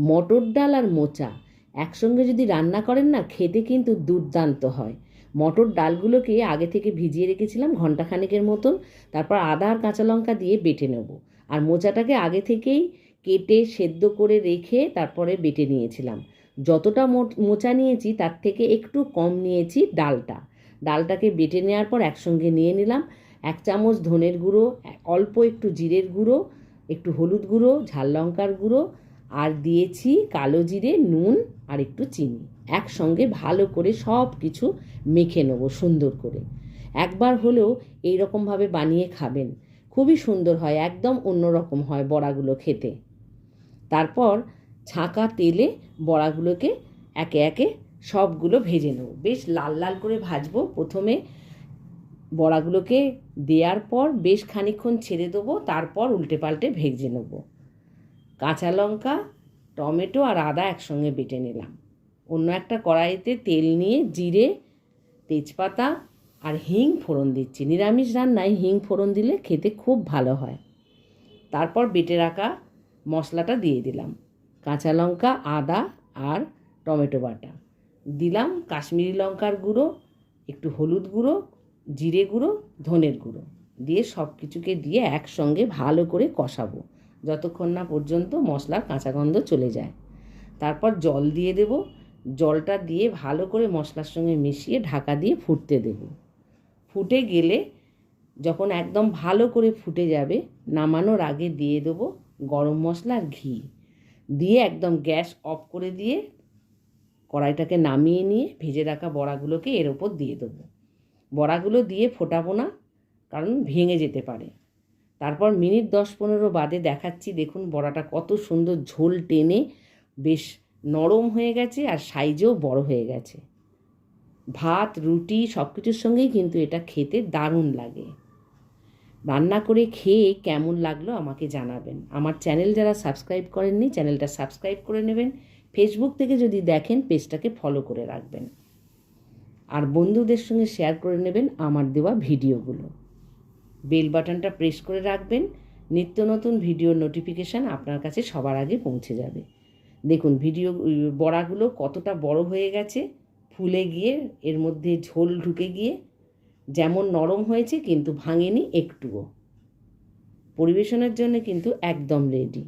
মটর ডাল আর মোচা। একসঙ্গে যদি রান্না করেন না, খেতে কিন্তু দুর্দান্ত হয়। মটর ডালগুলোকে আগে থেকে ভিজিয়ে রেখেছিলাম ঘন্টাখানেকের মতন, তারপর আদা আর কাঁচা লঙ্কা দিয়ে বেটে নেব। আর মোচাটাকে আগে থেকেই কেটে সেদ্ধ করে রেখে তারপরে বেটে নিয়েছিলাম। যতটা মোচা নিয়েছি, তার থেকে একটু কম নিয়েছি ডালটা। ডালটাকে বেটে নেওয়ার পর একসঙ্গে নিয়ে নিলাম। এক চামচ ধনের গুঁড়ো, অল্প একটু জিরের গুঁড়ো, একটু হলুদ গুঁড়ো, ঝাল লঙ্কার গুঁড়ো আর দিয়েছি কালো জিরে, নুন আর একটু চিনি। একসঙ্গে ভালো করে সব কিছু মেখে নেব সুন্দর করে। একবার হলেও এই রকমভাবে বানিয়ে খাবেন। খুবই সুন্দর হয়, একদম অন্যরকম হয় বড়াগুলো খেতে। তারপর ছাঁকা তেলে বড়াগুলোকে একে একে সবগুলো ভেজে নেব। বেশ লাল লাল করে ভাজবো। প্রথমে বড়াগুলোকে দেওয়ার পর বেশ খানিকক্ষণ ছেড়ে দেবো, তারপর উল্টে পাল্টে ভেজে নেব। কাঁচা লঙ্কা, টমেটো আর আদা একসঙ্গে বেটে নিলাম। অন্য একটা কড়াইতে তেল নিয়ে জিরে, তেজপাতা আর হিং ফোড়ন দিচ্ছি। নিরামিষ রান্নায় হিং ফোড়ন দিলে খেতে খুব ভালো হয়। তারপর বেটে রাখা মশলাটা দিয়ে দিলাম। কাঁচা লঙ্কা, আদা আর টমেটো বাটা। দিলাম কাশ্মীরি লঙ্কার গুঁড়ো, একটু হলুদ গুঁড়ো, জিরে গুঁড়ো, ধনের গুঁড়ো। দিয়ে সব কিছুকে দিয়ে একসঙ্গে ভালো করে কষাবো। যতক্ষণ না পর্যন্ত মশলার কাঁচা গন্ধ চলে যায়। তারপর জল দিয়ে দেব। জলটা দিয়ে ভালো করে মশলার সঙ্গে মিশিয়ে ঢাকা দিয়ে ফুটতে দেব। ফুটে গেলে যখন একদম ভালো করে ফুটে যাবে, নামানোর আগে দিয়ে দেবো গরম মশলা আর ঘি। দিয়ে একদম গ্যাস অফ করে দিয়ে কড়াইটাকে নামিয়ে নিয়ে ভেজে রাখা বড়াগুলোকে এর ওপর দিয়ে দেবো। বড়াগুলো দিয়ে ফোটাবো না, কারণ ভেঙে যেতে পারে। তারপর মিনিট দশ পনেরো বাদে দেখাচ্ছি, দেখুন বড়াটা কত সুন্দর ঝোল টেনে বেশ নরম হয়ে গেছে আর সাইজেও বড় হয়ে গেছে। ভাত, রুটি সব কিছুর সঙ্গেই কিন্তু এটা খেতে দারুণ লাগে। রান্না করে খেয়ে কেমন লাগল আমাকে জানাবেন। আমার চ্যানেল যারা সাবস্ক্রাইব করেননি, চ্যানেলটা সাবস্ক্রাইব করে নেবেন। ফেসবুক থেকে যদি দেখেন, পেজটাকে ফলো করে রাখবেন। আর বন্ধুদের সঙ্গে শেয়ার করে নেবেন আমার দেওয়া ভিডিওগুলো বেল বাটনটা প্রেস করে রাখবেন, নিত্য নতুন ভিডিওর নোটিফিকেশান আপনার কাছে সবার আগে পৌঁছে যাবে। দেখুন, ভিডিও বড়াগুলো কতটা বড় হয়ে গেছে, ফুলে গিয়ে, এর মধ্যে ঝোল ঢুকে গিয়ে, যেমন নরম হয়েছে কিন্তু ভাঙেনি একটুও। পরিবেশনের জন্য কিন্তু একদম রেডি